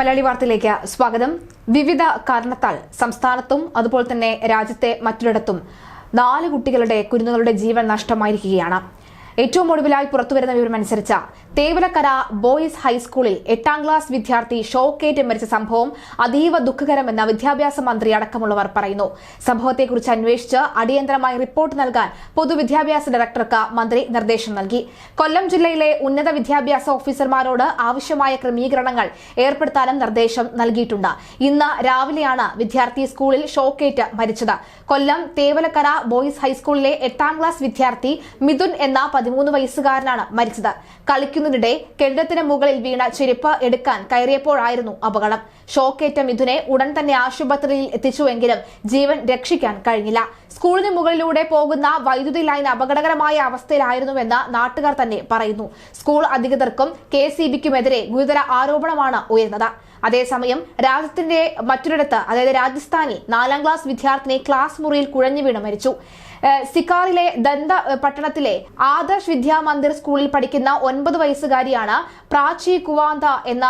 മലയാളി വാർത്തയിലേക്ക് സ്വാഗതം. വിവിധ കാരണത്താൽ സംസ്ഥാനത്തും അതുപോലെ തന്നെ രാജ്യത്തെ മറ്റൊരിടത്തും നാല് കുട്ടികളുടെ കുരുന്നുകളുടെ ജീവൻ നഷ്ടമായിരിക്കുകയാണ്. ഏറ്റവും ഒടുവിലായി പുറത്തുവരുന്ന വിവരമനുസരിച്ച് തേവലക്കര ബോയ്സ് ഹൈസ്കൂളിൽ എട്ടാം ക്ലാസ് വിദ്യാർത്ഥി ഷോക്കേറ്റ് മരിച്ച സംഭവം അതീവ ദുഃഖകരമെന്ന് വിദ്യാഭ്യാസ മന്ത്രി അടക്കമുള്ളവർ പറയുന്നു. സംഭവത്തെക്കുറിച്ച് അന്വേഷിച്ച് അടിയന്തരമായി റിപ്പോർട്ട് നൽകാൻ പൊതുവിദ്യാഭ്യാസ ഡയറക്ടർക്ക് മന്ത്രി നിർദ്ദേശം നൽകി. കൊല്ലം ജില്ലയിലെ ഉന്നത വിദ്യാഭ്യാസ ഓഫീസർമാരോട് ആവശ്യമായ ക്രമീകരണങ്ങൾ ഏർപ്പെടുത്താനും നിർദ്ദേശം നൽകിയിട്ടുണ്ട്. ഇന്ന് രാവിലെയാണ് വിദ്യാർത്ഥി സ്കൂളിൽ ഷോക്കേറ്റ് മരിച്ചത്. കൊല്ലം തേവലക്കര ബോയ്സ് ഹൈസ്കൂളിലെ എട്ടാം ക്ലാസ് വിദ്യാർത്ഥി മിഥുൻ എന്ന പതിമൂന്ന് വയസ്സുകാരനാണ് മരിച്ചത്. കളിക്കുന്നതിനിടെ കെട്ടിടത്തിന് മുകളിൽ വീണ ചെരുപ്പ് എടുക്കാൻ കയറിയപ്പോഴായിരുന്നു അപകടം. ഷോക്കേറ്റ മിഥുനെ ഉടൻ തന്നെ ആശുപത്രിയിൽ എത്തിച്ചുവെങ്കിലും ജീവൻ രക്ഷിക്കാൻ കഴിഞ്ഞില്ല. സ്കൂളിന് മുകളിലൂടെ പോകുന്ന വൈദ്യുതി ലൈൻ അപകടകരമായ അവസ്ഥയിലായിരുന്നുവെന്ന് നാട്ടുകാർ തന്നെ പറയുന്നു. സ്കൂൾ അധികൃതർക്കും കെ സി ബിക്കുമെതിരെ ഗുരുതര ആരോപണമാണ് ഉയർന്നത്. അതേസമയം രാജ്യത്തിന്റെ മറ്റൊരിടത്ത് അതായത് രാജസ്ഥാനിൽ നാലാം ക്ലാസ് വിദ്യാർത്ഥിനി ക്ലാസ് മുറിയിൽ കുഴഞ്ഞു വീണ് മരിച്ചു. സിക്കാറിലെ ദന്ത പട്ടണത്തിലെ ആദർശ് വിദ്യാ മന്ദിർ സ്കൂളിൽ പഠിക്കുന്ന ഒൻപത് വയസ്സുകാരിയാണ് പ്രാചി കുവാന്ത എന്ന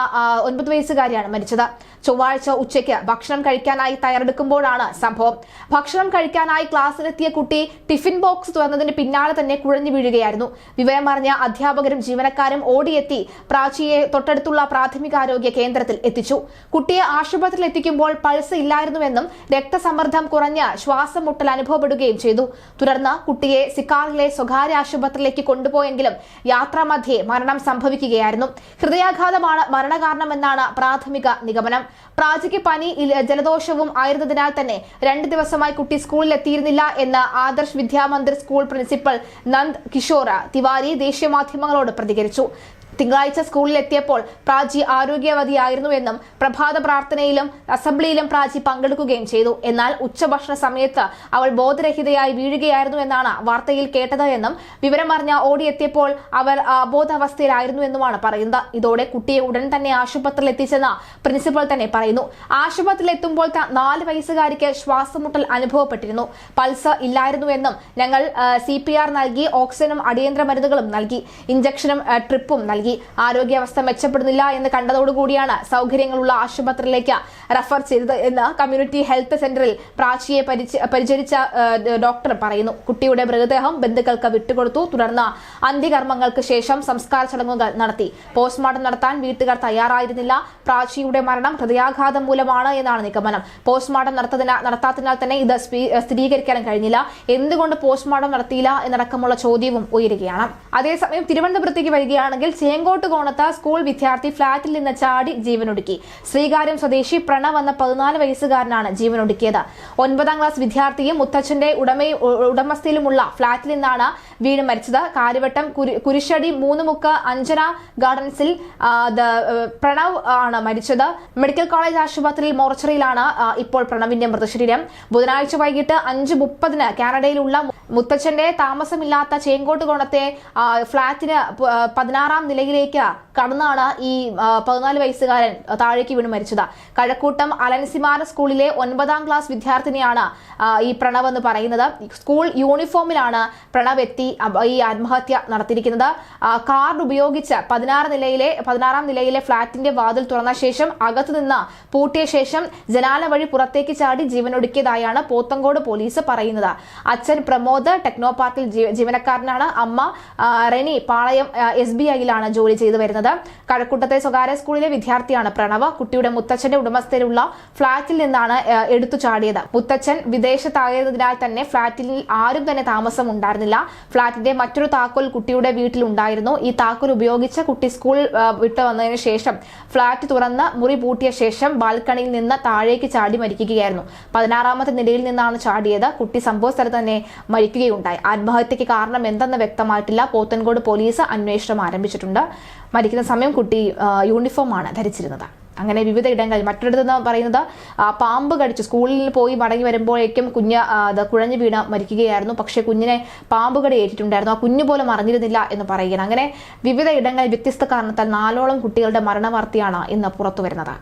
ഒൻപത് വയസ്സുകാരിയാണ് മരിച്ചത്. ചൊവ്വാഴ്ച ഉച്ചയ്ക്ക് ഭക്ഷണം കഴിക്കാനായി തയ്യാറെടുക്കുമ്പോഴാണ് സംഭവം. ഭക്ഷണം കഴിക്കാനായി ക്ലാസ്സിലെത്തിയ കുട്ടി ടിഫിൻ ബോക്സ് തുറന്നതിന് പിന്നാലെ തന്നെ കുഴഞ്ഞു വീഴുകയായിരുന്നു. വിവരമറിഞ്ഞ അധ്യാപകരും ജീവനക്കാരും ഓടിയെത്തി പ്രാചിയെ തൊട്ടടുത്തുള്ള പ്രാഥമികാരോഗ്യ കേന്ദ്രത്തിൽ എത്തിച്ചു. കുട്ടിയെ ആശുപത്രിയിൽ എത്തിക്കുമ്പോൾ പൾസ് ഇല്ലായിരുന്നുവെന്നും രക്തസമ്മർദ്ദം കുറഞ്ഞ് ശ്വാസം മുട്ടൽ അനുഭവപ്പെടുകയും ചെയ്തു. തുടർന്ന് കുട്ടിയെ സിക്കാറിലെ സ്വകാര്യ ആശുപത്രിയിലേക്ക് കൊണ്ടുപോയെങ്കിലും യാത്രാമധ്യേ മരണം സംഭവിക്കുകയായിരുന്നു. ഹൃദയാഘാതമാണ് മരണകാരണമെന്നാണ് പ്രാഥമിക നിഗമനം. പ്രാജയ്ക്ക് പനി ജലദോഷവും ആയിരുന്നതിനാൽ തന്നെ രണ്ട് ദിവസമായി കുട്ടി സ്കൂളിലെത്തിയിരുന്നില്ല എന്ന് ആദർശ് വിദ്യാമന്ദിർ സ്കൂൾ പ്രിൻസിപ്പൽ നന്ദ് കിഷോർ തിവാരി ദേശീയ മാധ്യമങ്ങളോട് പ്രതികരിച്ചു. തിങ്കളാഴ്ച സ്കൂളിലെത്തിയപ്പോൾ ആരോഗ്യവതിയായിരുന്നു എന്നും പ്രഭാത പ്രാർത്ഥനയിലും അസംബ്ലിയിലും പ്രാജി പങ്കെടുക്കുകയും ചെയ്തു. എന്നാൽ ഉച്ചഭക്ഷണ സമയത്ത് അവൾ ബോധരഹിതയായി വീഴുകയായിരുന്നു എന്നാണ് വാർത്തയിൽ കേട്ടത് എന്നും വിവരമറിഞ്ഞ ഓടിയെത്തിയപ്പോൾ അവർ അബോധാവസ്ഥയിലായിരുന്നു എന്നുമാണ് പറയുന്നത്. ഇതോടെ കുട്ടിയെ ഉടൻ തന്നെ ആശുപത്രിയിൽ എത്തിച്ചെന്ന് പ്രിൻസിപ്പൽ തന്നെ പറയുന്നു. ആശുപത്രിയിൽ എത്തുമ്പോൾ നാല് വയസ്സുകാരിക്ക് ശ്വാസമുട്ടൽ അനുഭവപ്പെട്ടിരുന്നു. പൾസ് ഇല്ലായിരുന്നുവെന്നും ഞങ്ങൾ സി നൽകി ഓക്സിജനും അടിയന്തര മരുന്നുകളും നൽകി. ഇഞ്ചക്ഷനും ട്രിപ്പും നൽകി. ആരോഗ്യാവസ്ഥ മെച്ചപ്പെടുന്നില്ല എന്ന് കണ്ടതോടുകൂടിയാണ് സൗകര്യങ്ങളുള്ള ആശുപത്രിയിലേക്ക് റഫർ ചെയ്തത് എന്ന് കമ്മ്യൂണിറ്റി ഹെൽത്ത് സെന്ററിൽ പ്രാച്ചിയെ പരിച- പരിചരിച്ച ഡോക്ടർ പറയുന്നു. കുട്ടിയുടെ മൃതദേഹം ബന്ധുക്കൾക്ക് വിട്ടുകൊടുത്തു. തുടർന്ന് അന്ത്യകർമ്മങ്ങൾക്ക് ശേഷം സംസ്കാര ചടങ്ങുകൾ നടത്തി. പോസ്റ്റ്മോർട്ടം നടത്താൻ വീട്ടുകാർ തയ്യാറായിരുന്നില്ല. പ്രാച്ചിയുടെ മരണം ഹൃദയാഘാതം മൂലമാണ് എന്നാണ് നിഗമനം. പോസ്റ്റ്മോർട്ടം നടത്താത്തതിനാൽ തന്നെ ഇത് സ്ഥിരീകരിക്കാനും കഴിഞ്ഞില്ല. എന്തുകൊണ്ട് പോസ്റ്റ്മോർട്ടം നടത്തിയില്ല എന്നടക്കമുള്ള ചോദ്യവും ഉയരുകയാണ്. അതേസമയം തിരുവനന്തപുരത്തേക്ക് വരികയാണെങ്കിൽ ചേങ്കോട്ട് കോണത്ത് സ്കൂൾ വിദ്യാർത്ഥി ഫ്ളാറ്റിൽ നിന്ന് ചാടി ജീവനൊടുക്കി. ശ്രീകാര്യം സ്വദേശി പ്രണവ് എന്ന പതിനാല് വയസ്സുകാരനാണ് ജീവനൊടുക്കിയത്. ഒൻപതാം ക്ലാസ് വിദ്യാർത്ഥിയും മുത്തച്ഛന്റെ ഉടമയും ഉടമസ്ഥയിലുമുള്ള ഫ്ളാറ്റിൽ നിന്നാണ് വീണ് മരിച്ചത്. കാര്യവട്ടം കുരി- കുരിശടി മൂന്നുമുക്ക് അഞ്ജന ഗാർഡൻസിൽ പ്രണവ് ആണ് മരിച്ചത്. മെഡിക്കൽ കോളേജ് ആശുപത്രിയിൽ മോർച്ചറിയിലാണ് ഇപ്പോൾ പ്രണവിന്റെ മൃതശരീരം. ബുധനാഴ്ച വൈകിട്ട് അഞ്ച് മുപ്പതിന് കാനഡയിലുള്ള മുത്തച്ഛന്റെ താമസമില്ലാത്ത ചേങ്കോട്ട് കോണത്തെ ഫ്ളാറ്റിന് പതിനാറാം പതിനാറാം നിലയിലേക്ക് കടന്നാണ് ഈ പതിനാല് വയസ്സുകാരൻ താഴേക്ക് വീണ് മരിച്ചത്. കഴക്കൂട്ടം അലൻസിമാര സ്കൂളിലെ ഒൻപതാം ക്ലാസ് വിദ്യാർത്ഥിനിയാണ് ഈ പ്രണവ് എന്ന് പറയുന്നത്. സ്കൂൾ യൂണിഫോമിലാണ് പ്രണവ് എത്തി ഈ ആത്മഹത്യ നടത്തിയിരിക്കുന്നത്. കാർഡ് ഉപയോഗിച്ച് പതിനാറ് നിലയിലെ പതിനാറാം നിലയിലെ ഫ്ളാറ്റിന്റെ വാതിൽ തുറന്ന ശേഷം അകത്തു നിന്ന് പൂട്ടിയ ശേഷം ജനാല വഴി പുറത്തേക്ക് ചാടി ജീവനൊടുക്കിയതായാണ് പോത്തങ്കോട് പോലീസ് പറയുന്നത്. അച്ഛൻ പ്രമോദ് ടെക്നോ പാർക്കിൽ ജീവനക്കാരനാണ്. അമ്മ റെനി പാളയം എസ് ബി ഐയിലാണ് ജോലി ചെയ്തു വരുന്നത്. കഴക്കൂട്ടത്തെ സ്വകാര്യ സ്കൂളിലെ വിദ്യാർത്ഥിയാണ് പ്രണവ്. കുട്ടിയുടെ മുത്തച്ഛന്റെ ഉടമസ്ഥയിലുള്ള ഫ്ളാറ്റിൽ നിന്നാണ് എടുത്തു ചാടിയത്. മുത്തച്ഛൻ വിദേശത്തായതിനാൽ തന്നെ ഫ്ളാറ്റിൽ ആരും തന്നെ താമസം ഉണ്ടായിരുന്നില്ല. ഫ്ളാറ്റിന്റെ മറ്റൊരു താക്കോൽ കുട്ടിയുടെ വീട്ടിലുണ്ടായിരുന്നു ഈ താക്കോൽ ഉപയോഗിച്ച് കുട്ടി സ്കൂൾ വിട്ടു വന്നതിന് ശേഷം ഫ്ളാറ്റ് തുറന്ന് മുറി പൂട്ടിയ ശേഷം ബാൽക്കണിയിൽ നിന്ന് താഴേക്ക് ചാടി മരിക്കുകയായിരുന്നു. പതിനാറാമത്തെ നിലയിൽ നിന്നാണ് ചാടിയത്. കുട്ടി സംഭവ സ്ഥലത്ത് തന്നെ മരിക്കുകയുണ്ടായി. ആത്മഹത്യക്ക് കാരണം എന്തെന്ന് വ്യക്തമായിട്ടില്ല. പോത്തൻകോട് പോലീസ് അന്വേഷണം ആരംഭിച്ചിട്ടുണ്ട്. മരിക്കുന്ന സമയം കുട്ടി യൂണിഫോമാണ് ധരിച്ചിരുന്നത്. അങ്ങനെ വിവിധ ഇടങ്ങളിൽ മറ്റൊരിടത്ത് പറയുന്നത് പാമ്പ് കടിച്ചു സ്കൂളിൽ പോയി മടങ്ങി വരുമ്പോഴേക്കും കുഞ്ഞ് അത് കുഴഞ്ഞു വീണ മരിക്കുകയായിരുന്നു. പക്ഷേ കുഞ്ഞിനെ പാമ്പ് കടി ഏറ്റിട്ടുണ്ടായിരുന്നു. ആ കുഞ്ഞു പോലും അറിഞ്ഞിരുന്നില്ല എന്ന് പറയുകയാണ്. അങ്ങനെ വിവിധ ഇടങ്ങളിൽ വ്യത്യസ്ത കാരണത്താൽ നാലോളം കുട്ടികളുടെ മരണവാർത്തയാണ് ഇന്ന് പുറത്തു വരുന്നത്